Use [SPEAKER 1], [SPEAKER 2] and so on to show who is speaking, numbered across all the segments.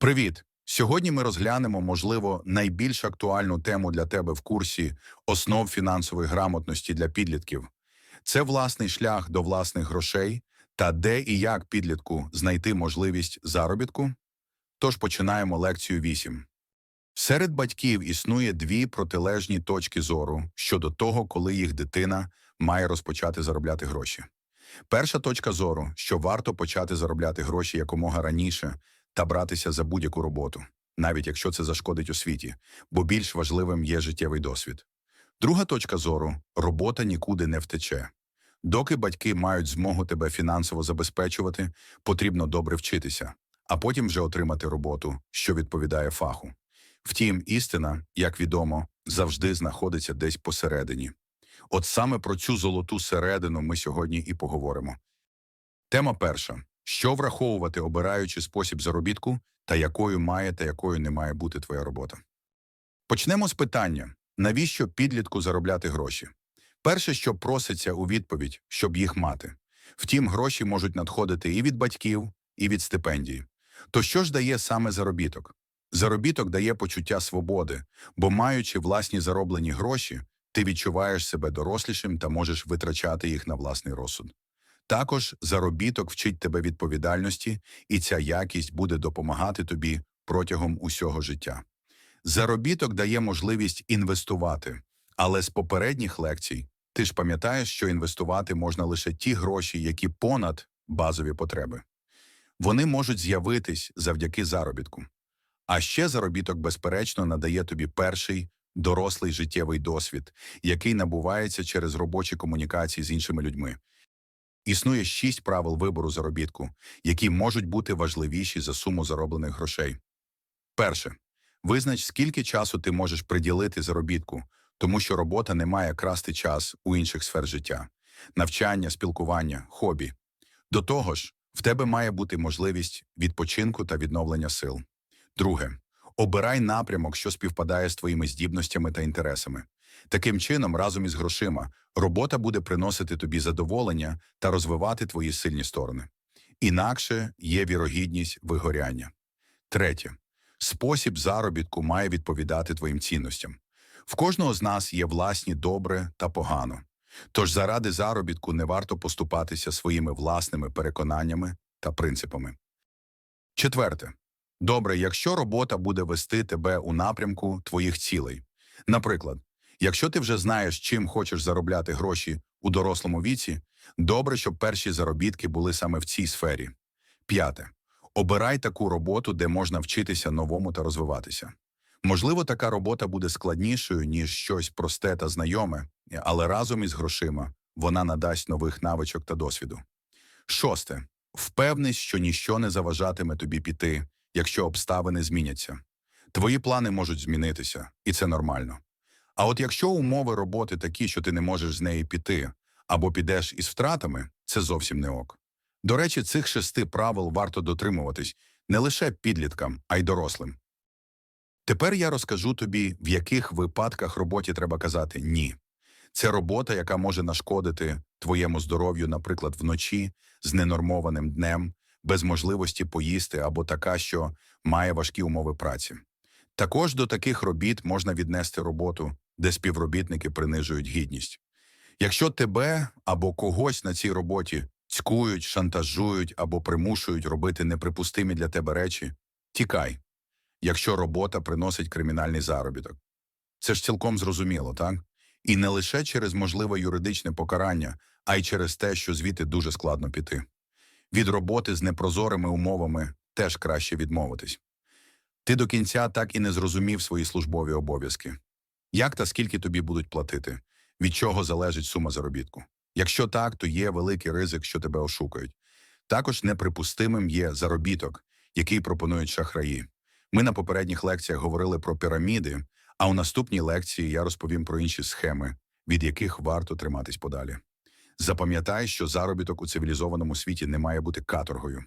[SPEAKER 1] Привіт! Сьогодні ми розглянемо, можливо, найбільш актуальну тему для тебе в курсі основ фінансової грамотності для підлітків. Це власний шлях до власних грошей та де і як підлітку знайти можливість заробітку. Тож починаємо лекцію 8. Серед батьків існує дві протилежні точки зору щодо того, коли їх дитина має розпочати заробляти гроші. Перша точка зору, що варто почати заробляти гроші якомога раніше та братися за будь-яку роботу, навіть якщо це зашкодить освіті, бо більш важливим є життєвий досвід. Друга точка зору робота нікуди не втече. Доки батьки мають змогу тебе фінансово забезпечувати, потрібно добре вчитися, а потім вже отримати роботу, що відповідає фаху. Втім, істина, як відомо, завжди знаходиться десь посередині. От саме про цю золоту середину ми сьогодні і поговоримо. Тема перша: що враховувати, обираючи спосіб заробітку, та якою має та якою не має бути твоя робота. Почнемо з питання: навіщо підлітку заробляти гроші? Перше, що проситься у відповідь, щоб їх мати. Втім, гроші можуть надходити і від батьків, і від стипендії. То що ж дає саме заробіток? Заробіток дає почуття свободи, бо маючи власні зароблені гроші, ти відчуваєш себе дорослішим та можеш витрачати їх на власний розсуд. Також заробіток вчить тебе відповідальності, і ця якість буде допомагати тобі протягом усього життя. Заробіток дає можливість інвестувати, але з попередніх лекцій ти ж пам'ятаєш, що інвестувати можна лише ті гроші, які понад базові потреби. Вони можуть з'явитись завдяки заробітку. А ще заробіток, безперечно, надає тобі перший дорослий життєвий досвід, який набувається через робочі комунікації з іншими людьми. Існує шість правил вибору заробітку, які можуть бути важливіші за суму зароблених грошей. Перше. Визнач, скільки часу ти можеш приділити заробітку, тому що робота не має красти час у інших сфер життя, навчання, спілкування, хобі. До того ж, в тебе має бути можливість відпочинку та відновлення сил. Друге. Обирай напрямок, що співпадає з твоїми здібностями та інтересами. Таким чином, разом із грошима, робота буде приносити тобі задоволення та розвивати твої сильні сторони. Інакше є вірогідність вигоряння. Третє. Спосіб заробітку має відповідати твоїм цінностям. В кожного з нас є власні добре та погано. Тож заради заробітку не варто поступатися своїми власними переконаннями та принципами. Четверте. Добре, якщо робота буде вести тебе у напрямку твоїх цілей. Наприклад, якщо ти вже знаєш, чим хочеш заробляти гроші у дорослому віці, добре, щоб перші заробітки були саме в цій сфері. П'яте. Обирай таку роботу, де можна вчитися новому та розвиватися. Можливо, така робота буде складнішою, ніж щось просте та знайоме, але разом із грошима вона надасть нових навичок та досвіду. Шосте. Впевнись, що ніщо не заважатиме тобі піти, якщо обставини зміняться. Твої плани можуть змінитися, і це нормально. А от якщо умови роботи такі, що ти не можеш з неї піти, або підеш із втратами, це зовсім не ок. До речі, цих шести правил варто дотримуватись не лише підліткам, а й дорослим. Тепер я розкажу тобі, в яких випадках роботі треба казати ні. Це робота, яка може нашкодити твоєму здоров'ю, наприклад, вночі з ненормованим днем, без можливості поїсти або така, що має важкі умови праці. Також до таких робіт можна віднести роботу, де співробітники принижують гідність. Якщо тебе або когось на цій роботі цькують, шантажують або примушують робити неприпустимі для тебе речі, тікай, якщо робота приносить кримінальний заробіток. Це ж цілком зрозуміло, так? І не лише через можливе юридичне покарання, а й через те, що звідти дуже складно піти. Від роботи з непрозорими умовами теж краще відмовитись. Ти до кінця так і не зрозумів свої службові обов'язки. Як та скільки тобі будуть платити, від чого залежить сума заробітку? Якщо так, то є великий ризик, що тебе ошукають. Також неприпустимим є заробіток, який пропонують шахраї. Ми на попередніх лекціях говорили про піраміди, а у наступній лекції я розповім про інші схеми, від яких варто триматись подалі. Запам'ятай, що заробіток у цивілізованому світі не має бути каторгою.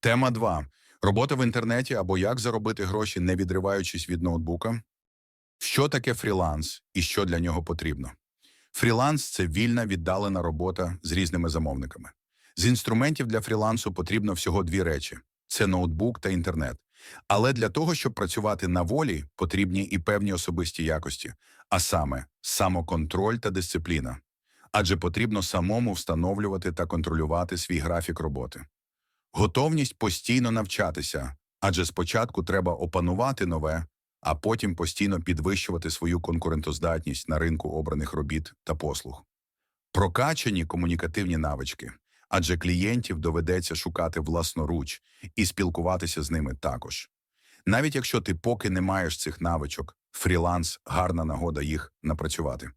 [SPEAKER 1] Тема 2. Робота в інтернеті або як заробити гроші, не відриваючись від ноутбука. Що таке фріланс і що для нього потрібно? Фріланс це вільна віддалена робота з різними замовниками. З інструментів для фрілансу потрібно всього дві речі: це ноутбук та інтернет. Але для того, щоб працювати на волі, потрібні і певні особисті якості, а саме самоконтроль та дисципліна. Адже потрібно самому встановлювати та контролювати свій графік роботи. Готовність постійно навчатися, адже спочатку треба опанувати нове, а потім постійно підвищувати свою конкурентоздатність на ринку обраних робіт та послуг. Прокачані комунікативні навички, адже клієнтів доведеться шукати власноруч і спілкуватися з ними також. Навіть якщо ти поки не маєш цих навичок, фріланс гарна нагода їх напрацювати.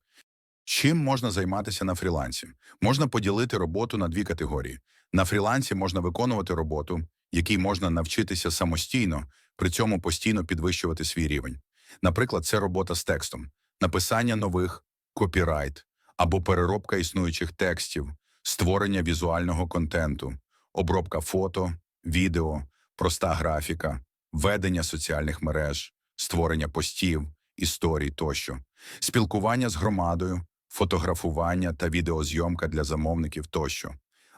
[SPEAKER 1] Чим можна займатися на фрілансі? Можна поділити роботу на дві категорії. На фрілансі можна виконувати роботу, якій можна навчитися самостійно, при цьому постійно підвищувати свій рівень. Наприклад, це робота з текстом, написання нових, копірайт або переробка існуючих текстів, створення візуального контенту, обробка фото, відео, проста графіка, ведення соціальних мереж, створення постів, історій тощо, спілкування з громадою, фотографування та відеозйомка для замовників тощо.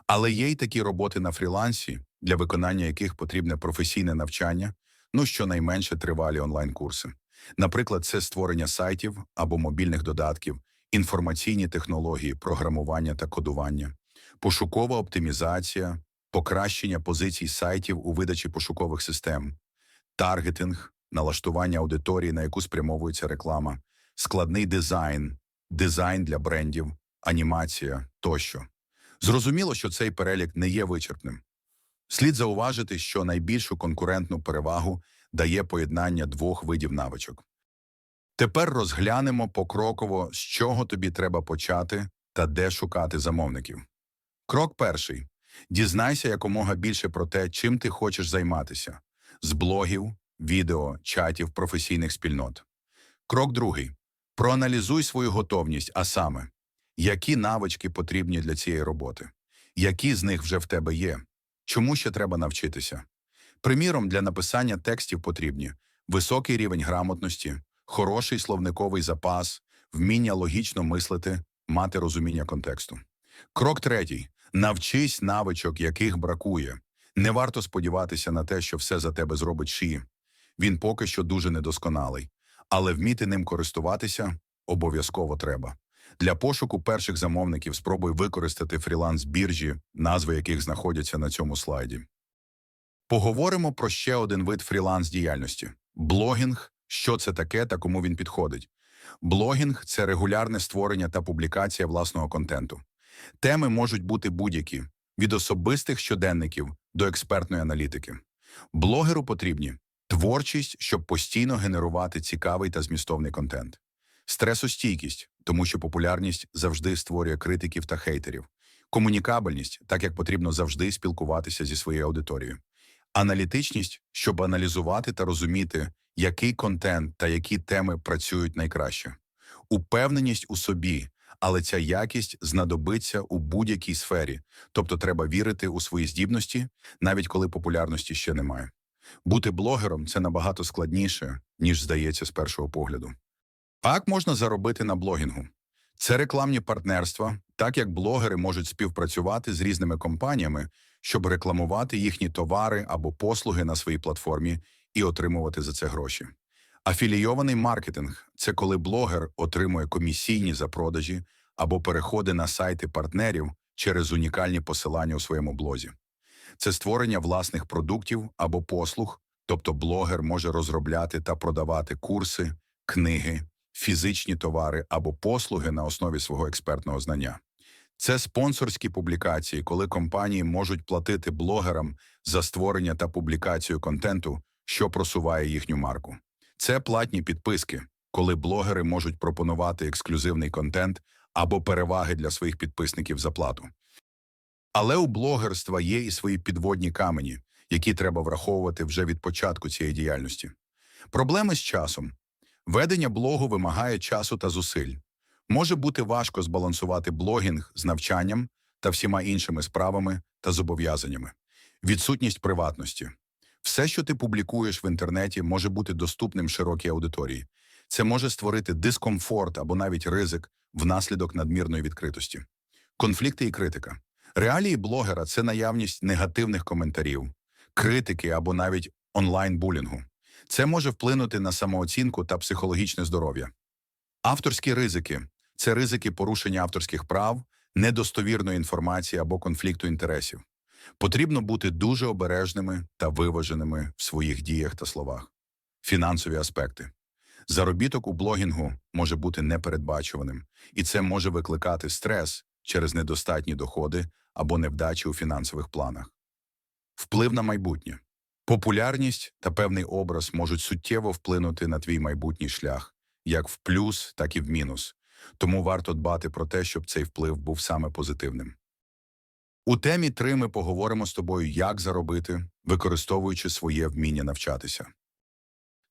[SPEAKER 1] Але є й такі роботи на фрілансі, для виконання яких потрібне професійне навчання, ну щонайменше тривалі онлайн-курси. Наприклад, це створення сайтів або мобільних додатків, інформаційні технології, програмування та кодування, пошукова оптимізація, покращення позицій сайтів у видачі пошукових систем, таргетинг, налаштування аудиторії, на яку спрямовується реклама, складний дизайн, дизайн для брендів, анімація тощо. Зрозуміло, що цей перелік не є вичерпним. Слід зауважити, що найбільшу конкурентну перевагу дає поєднання двох видів навичок. Тепер розглянемо покроково, з чого тобі треба почати та де шукати замовників. Крок перший. Дізнайся якомога більше про те, чим ти хочеш займатися з блогів, відео, чатів, професійних спільнот. Крок другий. Проаналізуй свою готовність, а саме, які навички потрібні для цієї роботи, які з них вже в тебе є, чому ще треба навчитися. Приміром, для написання текстів потрібні високий рівень грамотності, хороший словниковий запас, вміння логічно мислити, мати розуміння контексту. Крок третій. Навчись навичок, яких бракує. Не варто сподіватися на те, що все за тебе зробить шиї. Він поки що дуже недосконалий, але вміти ним користуватися обов'язково треба. Для пошуку перших замовників спробуй використати фріланс-біржі, назви яких знаходяться на цьому слайді. Поговоримо про ще один вид фріланс-діяльності – блогінг, що це таке та кому він підходить. Блогінг – це регулярне створення та публікація власного контенту. Теми можуть бути будь-які – від особистих щоденників до експертної аналітики. Блогеру потрібні творчість, щоб постійно генерувати цікавий та змістовний контент, стресостійкість, тому що популярність завжди створює критиків та хейтерів, комунікабельність, так як потрібно завжди спілкуватися зі своєю аудиторією, аналітичність, щоб аналізувати та розуміти, який контент та які теми працюють найкраще, упевненість у собі, але ця якість знадобиться у будь-якій сфері, тобто треба вірити у свої здібності, навіть коли популярності ще немає. Бути блогером це набагато складніше, ніж здається з першого погляду. Як можна заробити на блогінгу? Це рекламні партнерства, так як блогери можуть співпрацювати з різними компаніями, щоб рекламувати їхні товари або послуги на своїй платформі і отримувати за це гроші. Афілійований маркетинг це коли блогер отримує комісійні за продажі або переходи на сайти партнерів через унікальні посилання у своєму блозі. Це створення власних продуктів або послуг, тобто блогер може розробляти та продавати курси, книги, фізичні товари або послуги на основі свого експертного знання. Це спонсорські публікації, коли компанії можуть платити блогерам за створення та публікацію контенту, що просуває їхню марку. Це платні підписки, коли блогери можуть пропонувати ексклюзивний контент або переваги для своїх підписників за плату. Але у блогерства є і свої підводні камені, які треба враховувати вже від початку цієї діяльності. Проблеми з часом. Ведення блогу вимагає часу та зусиль. Може бути важко збалансувати блогінг з навчанням та всіма іншими справами та зобов'язаннями. Відсутність приватності. Все, що ти публікуєш в інтернеті, може бути доступним широкій аудиторії. Це може створити дискомфорт або навіть ризик внаслідок надмірної відкритості. Конфлікти і критика. Реалії блогера це наявність негативних коментарів, критики або навіть онлайн-булінгу. Це може вплинути на самооцінку та психологічне здоров'я. Авторські ризики це ризики порушення авторських прав, недостовірної інформації або конфлікту інтересів. Потрібно бути дуже обережними та виваженими в своїх діях та словах. Фінансові аспекти. Заробіток у блогінгу може бути непередбачуваним, і це може викликати стрес через недостатні доходи або невдачі у фінансових планах. Вплив на майбутнє. Популярність та певний образ можуть суттєво вплинути на твій майбутній шлях, як в плюс, так і в мінус. Тому варто дбати про те, щоб цей вплив був саме позитивним. У темі 3 ми поговоримо з тобою, як заробити, використовуючи своє вміння навчатися.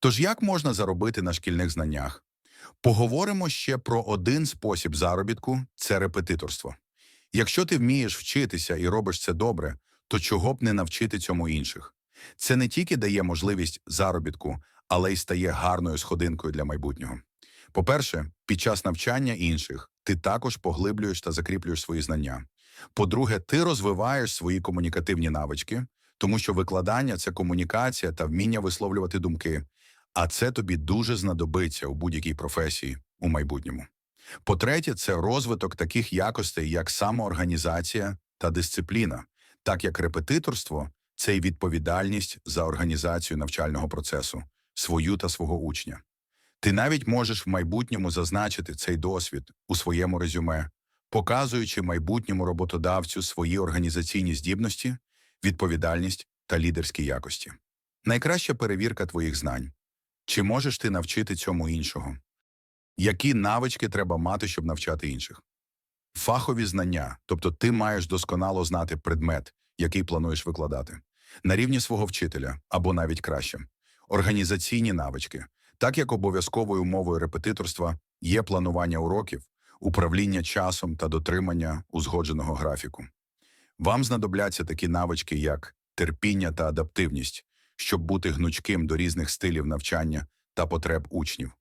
[SPEAKER 1] Тож як можна заробити на шкільних знаннях? Поговоримо ще про один спосіб заробітку це репетиторство. Якщо ти вмієш вчитися і робиш це добре, то чого б не навчити цьому інших? Це не тільки дає можливість заробітку, але й стає гарною сходинкою для майбутнього. По-перше, під час навчання інших ти також поглиблюєш та закріплюєш свої знання. По-друге, ти розвиваєш свої комунікативні навички, тому що викладання це комунікація та вміння висловлювати думки, а це тобі дуже знадобиться у будь-якій професії у майбутньому. По-третє, це розвиток таких якостей, як самоорганізація та дисципліна, так як репетиторство це й відповідальність за організацію навчального процесу, свою та свого учня. Ти навіть можеш в майбутньому зазначити цей досвід у своєму резюме, показуючи майбутньому роботодавцю свої організаційні здібності, відповідальність та лідерські якості. Найкраща перевірка твоїх знань. Чи можеш ти навчити цьому іншого? Які навички треба мати, щоб навчати інших? Фахові знання, тобто ти маєш досконало знати предмет, який плануєш викладати, на рівні свого вчителя або навіть краще. Організаційні навички, так як обов'язковою умовою репетиторства є планування уроків, управління часом та дотримання узгодженого графіку. Вам знадобляться такі навички, як терпіння та адаптивність, щоб бути гнучким до різних стилів навчання та потреб учнів.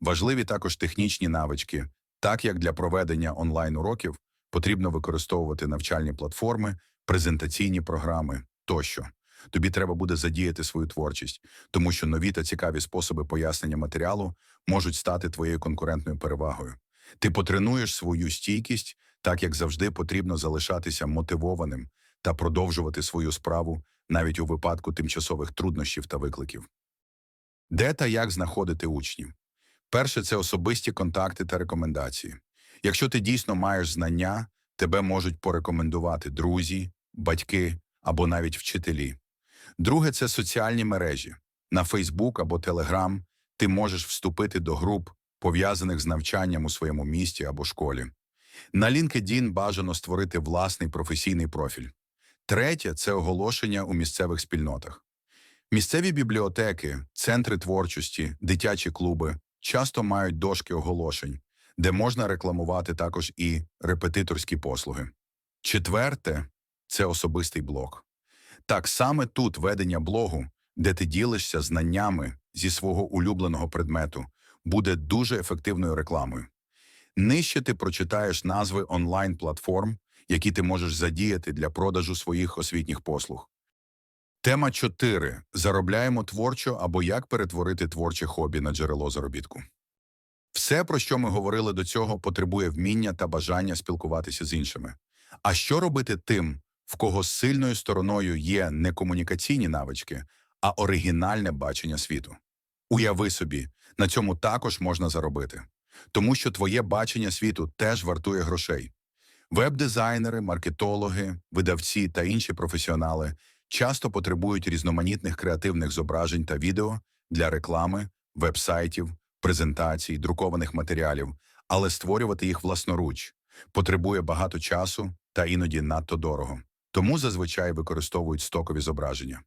[SPEAKER 1] Важливі також технічні навички, так як для проведення онлайн-уроків потрібно використовувати навчальні платформи, презентаційні програми тощо. Тобі треба буде задіяти свою творчість, тому що нові та цікаві способи пояснення матеріалу можуть стати твоєю конкурентною перевагою. Ти потренуєш свою стійкість, так як завжди потрібно залишатися мотивованим та продовжувати свою справу навіть у випадку тимчасових труднощів та викликів. Де та як знаходити учнів? Перше це особисті контакти та рекомендації. Якщо ти дійсно маєш знання, тебе можуть порекомендувати друзі, батьки або навіть вчителі. Друге це соціальні мережі. На Фейсбук або Телеграм ти можеш вступити до груп, пов'язаних з навчанням у своєму місті або школі. На LinkedIn бажано створити власний професійний профіль. Третє це оголошення у місцевих спільнотах. Місцеві бібліотеки, центри творчості, дитячі клуби часто мають дошки оголошень, де можна рекламувати також і репетиторські послуги. Четверте це особистий блог. Так саме тут ведення блогу, де ти ділишся знаннями зі свого улюбленого предмету, буде дуже ефективною рекламою. Нижче ти прочитаєш назви онлайн-платформ, які ти можеш задіяти для продажу своїх освітніх послуг. Тема 4. Заробляємо творчо або як перетворити творче хобі на джерело заробітку. Все, про що ми говорили до цього, потребує вміння та бажання спілкуватися з іншими. А що робити тим, в кого сильною стороною є не комунікаційні навички, а оригінальне бачення світу? Уяви собі, на цьому також можна заробити, тому що твоє бачення світу теж вартує грошей. Веб-дизайнери, маркетологи, видавці та інші професіонали часто потребують різноманітних креативних зображень та відео для реклами, веб-сайтів, презентацій, друкованих матеріалів, але створювати їх власноруч потребує багато часу та іноді надто дорого. Тому зазвичай використовують стокові зображення.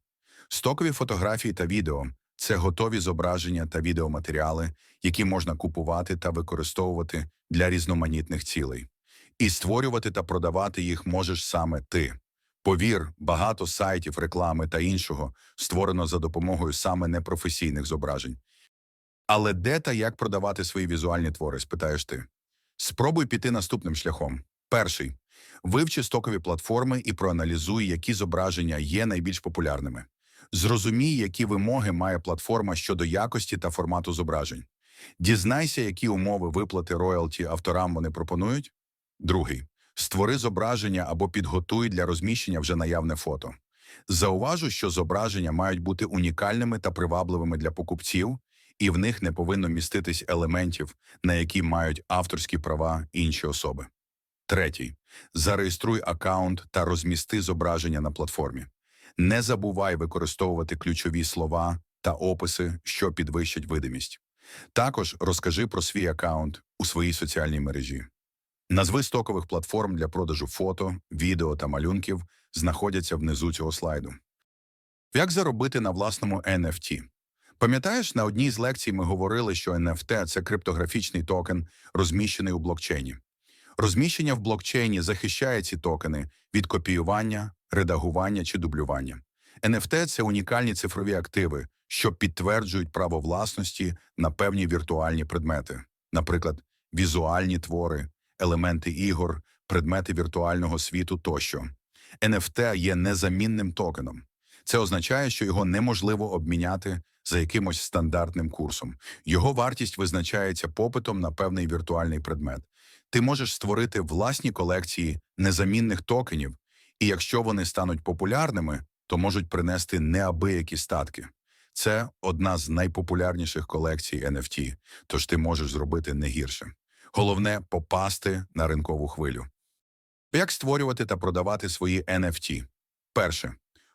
[SPEAKER 1] Стокові фотографії та відео це готові зображення та відеоматеріали, які можна купувати та використовувати для різноманітних цілей. І створювати та продавати їх можеш саме ти. Повір, багато сайтів, реклами та іншого створено за допомогою саме непрофесійних зображень. Але де та як продавати свої візуальні твори, спитаєш ти? Спробуй піти наступним шляхом. Перший вивчи стокові платформи і проаналізуй, які зображення є найбільш популярними. Зрозумій, які вимоги має платформа щодо якості та формату зображень. Дізнайся, які умови виплати роялті авторам вони пропонують. Другий. Створи зображення або підготуй для розміщення вже наявне фото. Зауважу, що зображення мають бути унікальними та привабливими для покупців, і в них не повинно міститись елементів, на які мають авторські права інші особи. Третій. Зареєструй аккаунт та розмісти зображення на платформі. Не забувай використовувати ключові слова та описи, що підвищать видимість. Також розкажи про свій аккаунт у своїй соціальній мережі. Назви стокових платформ для продажу фото, відео та малюнків знаходяться внизу цього слайду. Як заробити на власному NFT? Пам'ятаєш, на одній з лекцій ми говорили, що NFT – це криптографічний токен, розміщений у блокчейні. Розміщення в блокчейні захищає ці токени від копіювання, редагування чи дублювання. NFT – це унікальні цифрові активи, що підтверджують право власності на певні віртуальні предмети, наприклад, візуальні твори, елементи ігор, предмети віртуального світу тощо. NFT є незамінним токеном. Це означає, що його неможливо обміняти за якимось стандартним курсом. Його вартість визначається попитом на певний віртуальний предмет. Ти можеш створити власні колекції незамінних токенів, і якщо вони стануть популярними, то можуть принести неабиякі статки. Це одна з найпопулярніших колекцій NFT, тож ти можеш зробити не гірше. Головне попасти на ринкову хвилю. Як створювати та продавати свої NFT? Перше.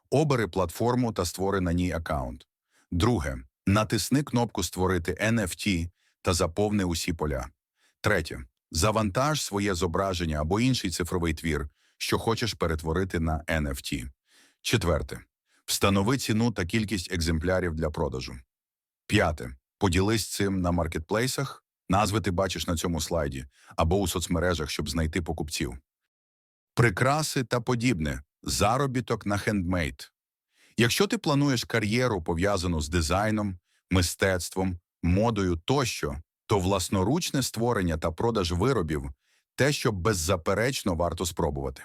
[SPEAKER 1] Обери платформу та створи на ній аккаунт. Друге. Натисни кнопку Створити NFT та заповни усі поля. Третє. Завантаж своє зображення або інший цифровий твір, що хочеш перетворити на NFT. Четверте. Встанови ціну та кількість екземплярів для продажу. П'яте. Поділись цим на маркетплейсах, назви ти бачиш на цьому слайді, або у соцмережах, щоб знайти покупців. Прикраси та подібне. Заробіток на хендмейд. Якщо ти плануєш кар'єру, пов'язану з дизайном, мистецтвом, модою тощо, то власноручне створення та продаж виробів те, що беззаперечно варто спробувати.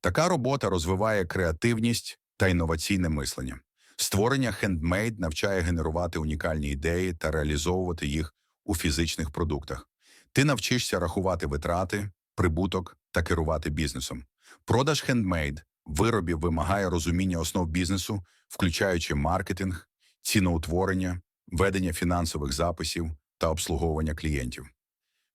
[SPEAKER 1] Така робота розвиває креативність та інноваційне мислення. Створення хендмейд навчає генерувати унікальні ідеї та реалізовувати їх у фізичних продуктах. Ти навчишся рахувати витрати, прибуток та керувати бізнесом. Продаж хендмейд виробів вимагає розуміння основ бізнесу, включаючи маркетинг, ціноутворення, ведення фінансових записів та обслуговування клієнтів.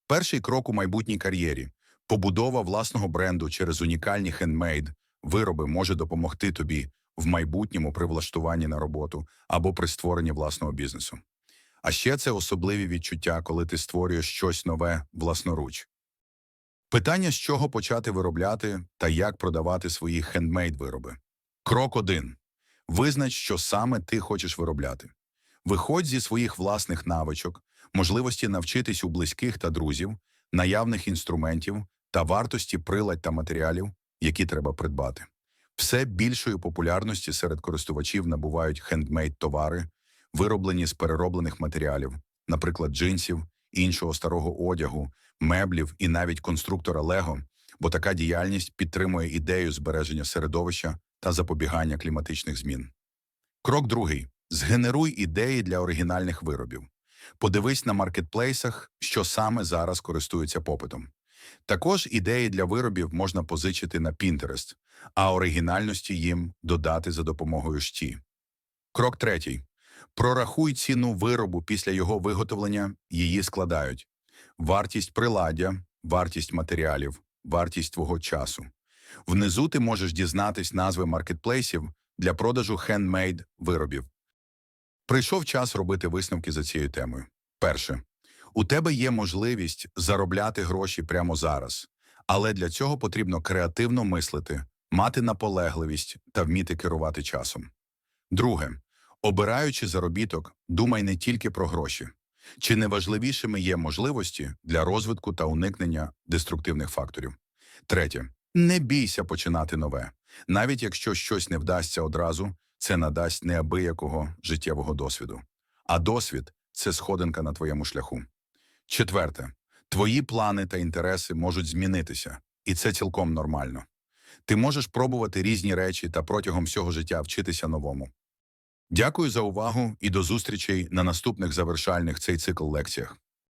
[SPEAKER 1] Перший крок у майбутній кар'єрі побудова власного бренду через унікальні хендмейд вироби може допомогти тобі в майбутньому при влаштуванні на роботу або при створенні власного бізнесу. А ще це особливі відчуття, коли ти створюєш щось нове власноруч. Питання, з чого почати виробляти та як продавати свої хендмейд вироби. Крок 1. Визнач, що саме ти хочеш виробляти. Виходь зі своїх власних навичок, можливості навчитись у близьких та друзів, наявних інструментів та вартості прилад та матеріалів, які треба придбати. Все більшої популярності серед користувачів набувають хендмейд товари, вироблені з перероблених матеріалів, наприклад, джинсів, іншого старого одягу, меблів і навіть конструктора Лего, бо така діяльність підтримує ідею збереження середовища та запобігання кліматичних змін. Крок другий. Згенеруй ідеї для оригінальних виробів. Подивись на маркетплейсах, що саме зараз користуються попитом. Також ідеї для виробів можна позичити на Pinterest, а оригінальності їм додати за допомогою шті. Крок третій. Прорахуй ціну виробу після його виготовлення, її складають. Вартість приладдя, вартість матеріалів, вартість твого часу. Внизу ти можеш дізнатись назви маркетплейсів для продажу хендмейд виробів. Прийшов час робити висновки за цією темою. Перше. У тебе є можливість заробляти гроші прямо зараз, але для цього потрібно креативно мислити, мати наполегливість та вміти керувати часом. Друге. Обираючи заробіток, думай не тільки про гроші. Чи не важливішими є можливості для розвитку та уникнення деструктивних факторів? Третє. Не бійся починати нове. Навіть якщо щось не вдасться одразу, це надасть неабиякого життєвого досвіду. А досвід це сходинка на твоєму шляху. Четверте. Твої плани та інтереси можуть змінитися, і це цілком нормально. Ти можеш пробувати різні речі та протягом всього життя вчитися новому. Дякую за увагу і до зустрічей на наступних завершальних цей цикл лекціях.